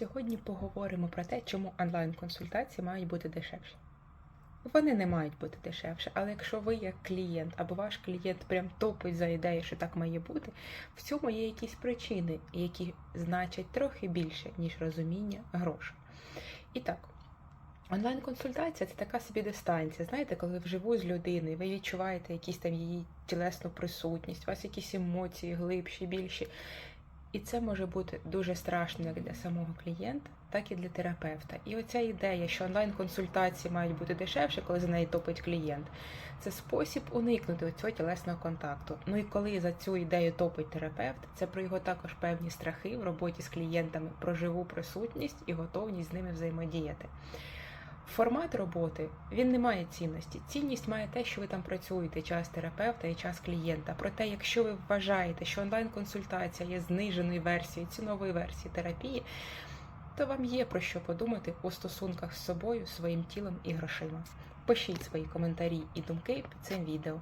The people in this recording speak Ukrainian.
Сьогодні поговоримо про те, чому онлайн-консультації мають бути дешевші. Вони не мають бути дешевше, але якщо ви як клієнт або ваш клієнт прям топить за ідею, що так має бути, в цьому є якісь причини, які значать трохи більше, ніж розуміння грошей. І так, онлайн-консультація це така собі дистанція. Знаєте, коли вживу з людиною, ви відчуваєте якісь там її тілесну присутність, у вас якісь емоції глибші, більші. І це може бути дуже страшно як для самого клієнта, так і для терапевта. І оця ідея, що онлайн-консультації мають бути дешевше, коли за неї топить клієнт, це спосіб уникнути цього тілесного контакту. Ну і коли за цю ідею топить терапевт, це про його також певні страхи в роботі з клієнтами, про живу присутність і готовність з ними взаємодіяти. Формат роботи він не має цінності. Цінність має те, що ви там працюєте, час терапевта і час клієнта. Проте, якщо ви вважаєте, що онлайн-консультація є зниженою версією, цінової версії терапії, то вам є про що подумати у стосунках з собою, своїм тілом і грошима. Пишіть свої коментарі і думки під цим відео.